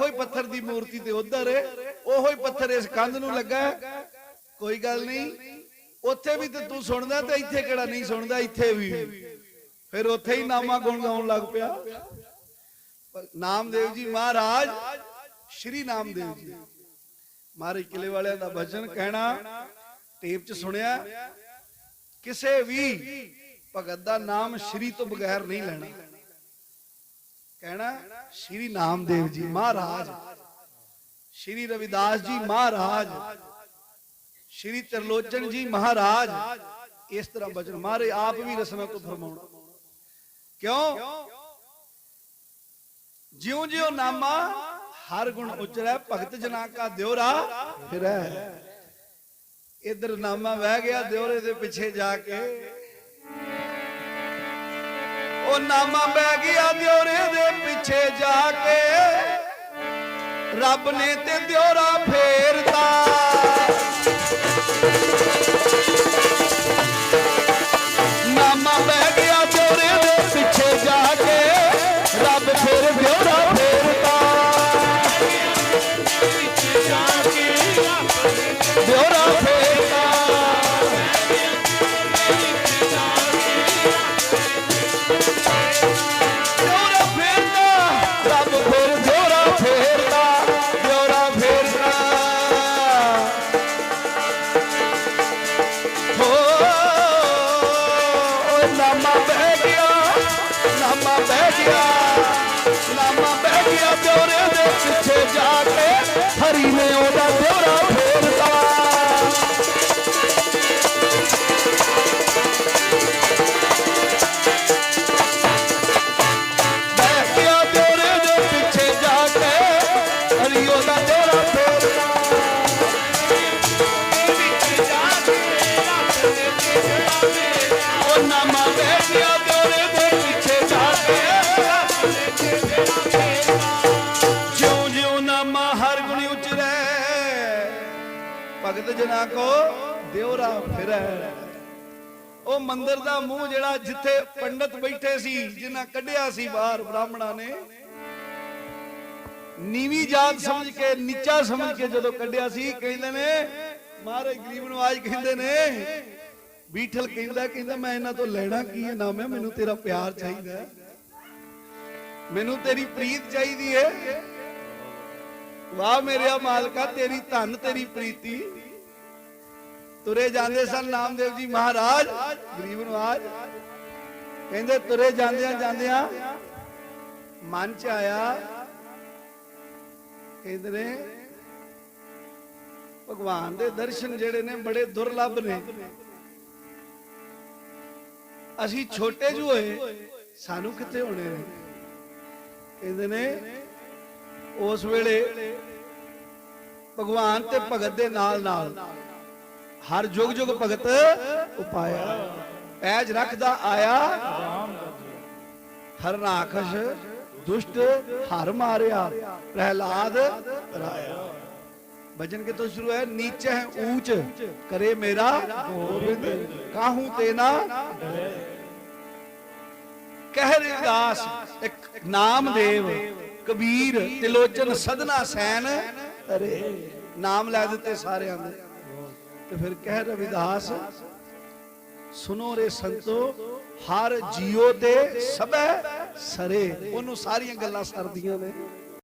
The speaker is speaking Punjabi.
ਉਹੋ ਹੀ ਪੱਥਰ ਦੀ ਮੂਰਤੀ ਤੇ ਉਧਰ, ਉਹੋ ਹੀ ਪੱਥਰ ਇਸ ਕੰਧ ਨੂੰ ਲੱਗਾ ਕੋਈ ਗੱਲ ਨਹੀਂ, ਉੱਥੇ ਵੀ ਤੇ ਤੂੰ ਸੁਣਦਾ ਤੇ ਇੱਥੇ ਕਿਹੜਾ ਨਹੀਂ ਸੁਣਦਾ, ਇੱਥੇ ਵੀ। ਫਿਰ ਉੱਥੇ ਹੀ ਨਾਮਾ ਗੁਣ ਗਾਉਣ ਲੱਗ ਪਿਆ। ਨਾਮਦੇਵ ਜੀ ਮਹਾਰਾਜ, ਸ਼੍ਰੀ ਨਾਮਦੇਵ ਜੀ। ਮਾਰੇ ਕਿਲੇ ਵਾਲਿਆਂ ਦਾ ਭਜਨ ਕਹਿਣਾ, ਟੇਪ 'ਚ ਸੁਣਿਆ, ਕਿਸੇ ਵੀ ਭਗਤ ਦਾ ਨਾਮ ਸ਼੍ਰੀ ਤੋਂ ਬਗੈਰ ਨਹੀਂ ਲੈਣਾ। ਕਹਿਣਾ, ਸ਼੍ਰੀ ਨਾਮਦੇਵ ਜੀ ਮਹਾਰਾਜ, ਸ਼੍ਰੀ ਰਵਿਦਾਸ ਜੀ ਮਹਾਰਾਜ, ਸ਼੍ਰੀ ਤਰਲੋਚਨ ਜੀ ਮਹਾਰਾਜ, ਇਸ ਤਰ੍ਹਾਂ ਬਚਨ। ਮਾਰੇ ਆਪ ਵੀ ਰਸਨਾ ਤੋਂ ਫਰਮਾਉਣਾ। ਕਿਉਂ? ਜਿਉਂ ਜਿਉਂ ਨਾਮਾ, ਹਰ ਗੁਣ ਉਚਰੈ, ਭਗਤ ਜਨਾ ਕਾ ਦਿਉਰਾ ਫਿਰੈ। ਇਧਰ ਨਾਮਾ ਵਹਿ ਗਿਆ ਦਿਉਰੇ ਦੇ ਪਿੱਛੇ ਜਾ ਕੇ। ਉਹ ਨਾਮਾ ਬਹਿ ਗਿਆ ਦਿਉਰੇ ਦੇ ਪਿੱਛੇ ਜਾ ਕੇ। ਰੱਬ ਨੇ ਤੇ ਦਿਉਰਾ ਫੇਰਤਾ। ਦਿਉਰੇ ਪਿੱਛੇ ਜਾ ਕੇ ਹਰੀ ਨੇ ਉਹਦਾ ਦਿਉਰਾ ਫੇਰਦਾ ਬਹਿ ਦਿਉਰੇ ਦੇ ਪਿੱਛੇ ਜਾ ਕੇ ਹਰੀ ਉਹਦਾ ਦਿਉਰਾ ਫੇਰਦਾ ਉਹ ਭਗਤ ਜਨਾ ਕੋ ਦਿਉਰਾ ਫਿਰੈ। ਉਹ ਮੰਦਿਰ ਦਾ ਮੂੰਹ ਜਿਹੜਾ ਜਿੱਥੇ ਪੰਡਤ ਬੈਠੇ ਸੀ, ਜਿਨ੍ਹਾਂ ਕੱਢਿਆ ਸੀ ਬਾਹਰ ਬ੍ਰਾਹਮਣਾਂ ਨੇ, ਨੀਵੀਂ ਜਾਤ ਸਮਝ ਕੇ, ਨੀਚਾ ਸਮਝ ਕੇ ਜਦੋਂ ਕੱਢਿਆ ਸੀ, ਕਹਿੰਦੇ ਨੇ, ਮਹਾਰਾਜ ਗਰੀਬ ਨਵਾਜ ਕਹਿੰਦੇ ਨੇ, ਬੀਠਲ ਕਹਿੰਦਾ ਕਹਿੰਦਾ, ਮੈਂ ਇਹਨਾਂ ਤੋਂ ਲੈਣਾ ਕੀ ਹੈ? ਨਾ ਮੈਂ ਮੈਨੂੰ ਤੇਰਾ ਪਿਆਰ ਚਾਹੀਦਾ ਮੈਨੂੰ ਤੇਰੀ ਪ੍ਰੀਤ ਚਾਹੀਦੀ ਹੈ। ਵਾਹ ਮੇਰਿਆ ਮਾਲਕਾ, ਤੇਰੀ ਧਨ, ਤੇਰੀ ਪ੍ਰੀਤੀ। ਤੁਰੇ ਜਾਂਦੇ ਸਨ ਨਾਮਦੇਵ ਜੀ ਮਹਾਰਾਜ, ਗਰੀਬ ਨਵਾਜ ਕਹਿੰਦੇ ਤੁਰੇ ਜਾਂਦਿਆਂ ਜਾਂਦਿਆਂ ਮਨ ਚ ਆਇਆ, ਕਹਿੰਦੇ ਨੇ ਭਗਵਾਨ ਦੇ ਦਰਸ਼ਨ ਜਿਹੜੇ ਨੇ ਬੜੇ ਦੁਰਲੱਭ ਨੇ। ਅਸੀਂ ਛੋਟੇ ਜਿਹੇ ਹੋਏ, ਸਾਨੂੰ ਕਿੱਥੇ ਹੋਣੇ ਨੇ? ਕਹਿੰਦੇ ਨੇ ਉਸ ਵੇਲੇ ਭਗਵਾਨ ਤੇ ਭਗਤ ਦੇ ਨਾਲ ਨਾਲ ਹਰ ਜੁਗ ਜੁਗ ਭਗਤ ਉਪਾਇਆ। ਪੈਜ ਰੱਖਦਾ ਆਇਆ। ਹਰ ਰਾਖਸ਼ ਦੁਸ਼ਟ ਹਰ ਮਾਰਿਆ, ਪ੍ਰਹਿਲਾਦ ਰਾਇਆ। ਭਜਨ ਕਿਤੋਂ ਸ਼ੁਰੂ ਹੈ ਨੀਚੇ ਹੈ, ਊਚ, ਕਰੇ ਮੇਰਾ ਗੋਬਿੰਦ, ਕਾਹੂ ਤੇ ਨਾ ਕਹਿ ਰਵਿਦਾਸ ਇੱਕ ਨਾਮਦੇਵ, ਕਬੀਰ, ਤਿਲੋਚਨ ਸਦਨਾ ਸੈਨ, ਅਰੇ, ਨਾਮ ਲੈ ਦਿੱਤੇ ਸਾਰਿਆਂ ਦੇ। ਤੇ ਫਿਰ ਕਹਿ ਰਵਿਦਾਸ ਸੁਨੋ ਰੇ ਸੰਤੋ, ਹਰ ਜੀਉ ਦੇ ਸਭੈ ਸਰੇ। ਉਹਨੂੰ ਸਾਰੀਆਂ ਗੱਲਾਂ ਸਰਦੀਆਂ ਨੇ।